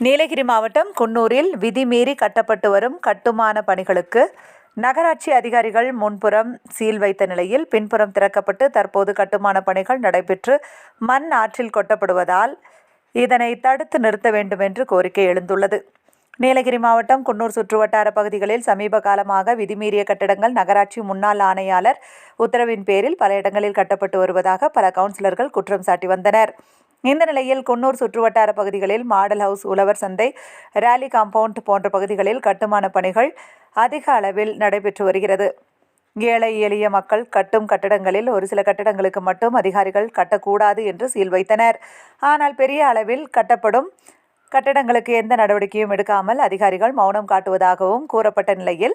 நீலகிரி மாவட்டம் குன்னூரில் விதிமீறி கட்டப்பட்டு வரும் கட்டுமான பணிகளுக்கு நகராட்சி அதிகாரிகள் முன்புறம் சீல் வைத்த நிலையில் பின்புறம் திறக்கப்பட்டு தற்போது கட்டுமான பணிகள் நடைபெற்று மண் ஆற்றில் கொட்டப்படுவதால் இதனை தடுத்து நிறுத்த வேண்டும் என்று கோரிக்கை எழுந்துள்ளது. நீலகிரி மாவட்டம் குன்னூர் சுற்றுவட்டார பகுதிகளில் சமீப காலமாக விதிமீறிய கட்டடங்கள் நகராட்சி முன்னாள் ஆணையாளர் உத்தரவின் பேரில் பல இடங்களில் கட்டப்பட்டு வருவதாக பல கவுன்சிலர்கள் குற்றம் சாட்டி வந்தனர். இந்த நிலையில் குன்னூர் சுற்றுவட்டார பகுதிகளில் மாடல் ஹவுஸ் உழவர் சந்தை ரேலி காம்பவுண்ட் போன்ற பகுதிகளில் கட்டுமான பணிகள் அதிக அளவில் நடைபெற்று வருகிறது. ஏழை எளிய மக்கள் கட்டும் கட்டடங்களில் ஒரு சில கட்டடங்களுக்கு மட்டும் அதிகாரிகள் கட்டக்கூடாது என்று சீல் வைத்தனர். ஆனால் பெரிய அளவில் கட்டப்படும் கட்டடங்களுக்கு எந்த நடவடிக்கையும் எடுக்காமல் அதிகாரிகள் மௌனம் காட்டுவதாகவும் கூறப்பட்ட நிலையில்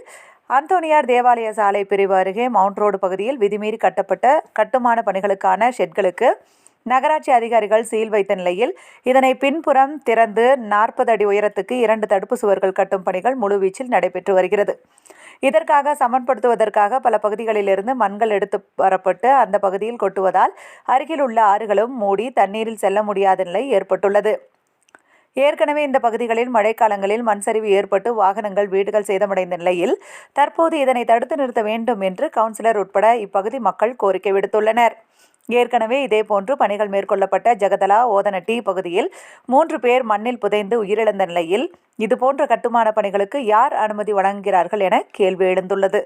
அந்தோனியார் தேவாலய சாலை பிரிவு அருகே மவுண்ட் ரோடு பகுதியில் விதிமீறி கட்டப்பட்ட கட்டுமான பணிகளுக்கான ஷெட்களுக்கு நகராட்சி அதிகாரிகள் சீல் வைத்த நிலையில் இதனை பின்புறம் திறந்து நாற்பது அடி உயரத்துக்கு இரண்டு தடுப்பு சுவர்கள் கட்டும் பணிகள் முழுவீச்சில் நடைபெற்று வருகிறது. இதற்காக சமன்படுத்துவதற்காக பல பகுதிகளிலிருந்து மண்கள் எடுத்து வரப்பட்டு அந்த பகுதியில் கொட்டுவதால் அருகில் உள்ள ஆறுகளும் மூடி தண்ணீரில் செல்ல முடியாத நிலை ஏற்பட்டுள்ளது. ஏற்கனவே இந்த பகுதிகளில் மழைக்காலங்களில் மண் சரிவு ஏற்பட்டு வாகனங்கள் வீடுகள் சேதமடைந்த நிலையில் தற்போது இதனை தடுத்து நிறுத்த வேண்டும் என்று கவுன்சிலர் உட்பட இப்பகுதி மக்கள் கோரிக்கை விடுத்துள்ளனர். ஏற்கனவே இதேபோன்று பணிகள் மேற்கொள்ளப்பட்ட ஜெகதலா ஓதனட்டி பகுதியில் மூன்று பேர் மண்ணில் புதைந்து உயிரிழந்த நிலையில் இதுபோன்ற கட்டுமான பணிகளுக்கு யார் அனுமதி வழங்குகிறார்கள் என கேள்வி எழுந்துள்ளது.